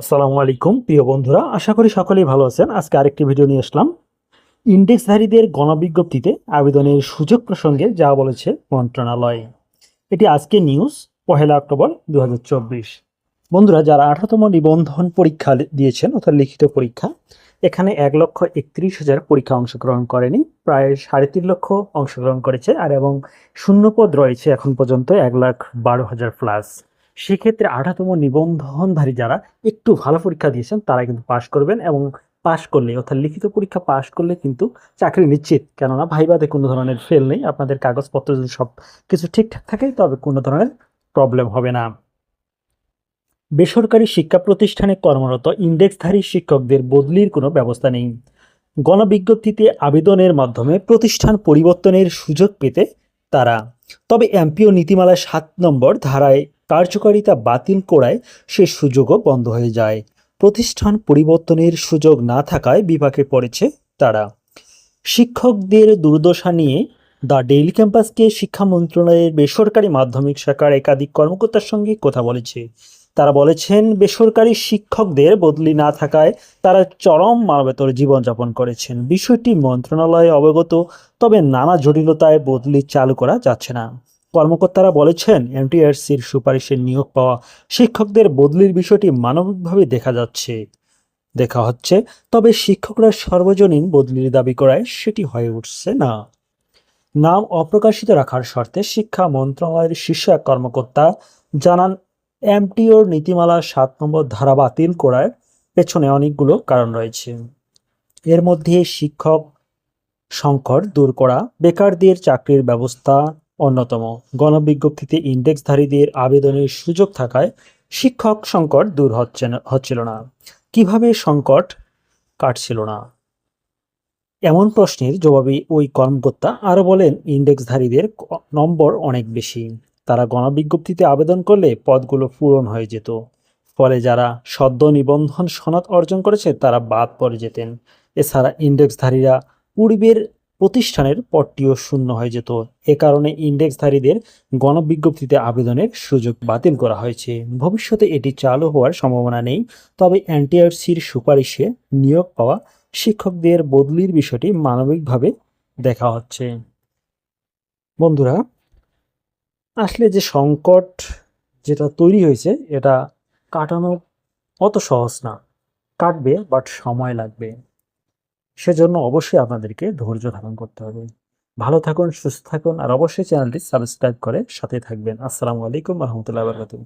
আসসালামু আলাইকুম, প্রিয় বন্ধুরা। আশা করি সকলেই ভালো আছেন। আজকে আরেকটি ভিডিও নিয়ে আসলাম। ইন্ডেক্সধারীদের গণবিজ্ঞপ্তিতে আবেদনের সুযোগ প্রসঙ্গে যা বলেছে মন্ত্রণালয়। এটি আজকে নিউজ, পহেলা অক্টোবর দু হাজার চব্বিশ। বন্ধুরা, যারা আঠারোতম নিবন্ধন পরীক্ষা দিয়েছেন, অর্থাৎ লিখিত পরীক্ষা, এখানে এক লক্ষ একত্রিশ হাজার পরীক্ষা অংশগ্রহণ করেনি, প্রায় সাড়ে তিন লক্ষ অংশগ্রহণ করেছে, আর এবং শূন্যপদ রয়েছে এখন পর্যন্ত এক লাখ বারো হাজার প্লাস সেক্ষেত্রে আঠাতম নিবন্ধনধারী যারা একটু ভালো পরীক্ষা দিয়েছেন তারা কিন্তু পাশ করবেন এবং পাশ করলে অর্থাৎ লিখিত পরীক্ষা পাশ করলে কিন্তু চাকরি নিশ্চিত। কেননা ভাইবাদে কোনো ধরনের ফেল নেই, আপনাদের কাগজপত্র যদি সব কিছু ঠিকঠাক থাকে, তবে কোনো ধরনের প্রবলেম হবে না। বেসরকারি শিক্ষা প্রতিষ্ঠানে কর্মরত ইন্ডেক্সধারী শিক্ষকদের বদলির কোনো ব্যবস্থা নেই। গণবিজ্ঞপ্তিতে আবেদনের মাধ্যমে প্রতিষ্ঠান পরিবর্তনের সুযোগ পেতে তারা। তবে এমপিও নীতিমালার সাত নম্বর ধারায় কার্যকারিতা বাতিল করায় সে সুযোগও বন্ধ হয়ে যায়। প্রতিষ্ঠান পরিবর্তনের সুযোগ না থাকায় বিপাকে পড়েছে তারা। শিক্ষকদের দুর্দশা নিয়ে দ্য ডেইলি ক্যাম্পাসকে শিক্ষা মন্ত্রণালয়ের বেসরকারি মাধ্যমিক শাখার একাধিক কর্মকর্তার সঙ্গে কথা বলেছে। তারা বলেছেন, বেসরকারি শিক্ষকদের বদলি না থাকায় তারা চরম মানবেতর জীবনযাপন করেছেন। বিষয়টি মন্ত্রণালয়ে অবগত, তবে নানা জটিলতায় বদলি চালু করা যাচ্ছে না। কর্মকর্তারা বলেছেন, এমটিআরসির সুপারিশে নিয়োগ পাওয়া শিক্ষকদের বদলির বিষয়টি মানবিকভাবে দেখা যাচ্ছে। দেখা হচ্ছে, তবে শিক্ষকরা সর্বজনীন বদলির দাবি করায় সেটি হয়ে উঠছে না। নাম অপ্রকাশিত রাখার শর্তে শিক্ষা মন্ত্রণালয়ের শীর্ষ এক কর্মকর্তা জানান, এমটিওর নীতিমালা সাত নম্বর ধারা বাতিল করার পেছনে অনেকগুলো কারণ রয়েছে। এর মধ্যে শিক্ষক সংকট দূর করা, বেকারদের চাকরির ব্যবস্থা অন্যতম। গণবিজ্ঞপ্তিতে ইন্ডেক্সধারীদের আবেদনের সুযোগ থাকায় শিক্ষক সংকট দূর হচ্ছে হচ্ছিল না। কীভাবে সংকট কাটছিল না? এমন প্রশ্নের জবাবে ওই কর্মকর্তা আরও বলেন, ইন্ডেক্সধারীদের নম্বর অনেক বেশি। তারা গণবিজ্ঞপ্তিতে আবেদন করলে পদগুলো পূরণ হয়ে যেত। ফলে যারা সদ্য নিবন্ধন সনদ অর্জন করেছে, তারা বাদ পড়ে যেতেন। এছাড়া ইন্ডেক্সধারীরা পূর্বের প্রতিষ্ঠানের পদটিও শূন্য হয়ে যেত। এ কারণে ইন্ডেক্সধারীদের গণবিজ্ঞপ্তিতে আবেদনের সুযোগ বাতিল করা হয়েছে। ভবিষ্যতে এটি চালু হওয়ার সম্ভাবনা নেই, তবে এনটিআরসির সুপারিশে নিয়োগ পাওয়া শিক্ষকদের বদলির বিষয়টি মানবিকভাবে দেখা হচ্ছে। বন্ধুরা, আসলে যে সংকট যেটা তৈরি হয়েছে, এটা কাটানো অত সহজ না। কাটবে বাট সময় লাগবে। সেজন্য অবশ্যই আপনাদেরকে ধৈর্য ধারণ করতে হবে। ভালো থাকুন, সুস্থ থাকুন, আর অবশ্যই চ্যানেলটি সাবস্ক্রাইব করে সাথে থাকবেন। আসসালামু আলাইকুম রহমতুল্লাহ বারকাতুহ।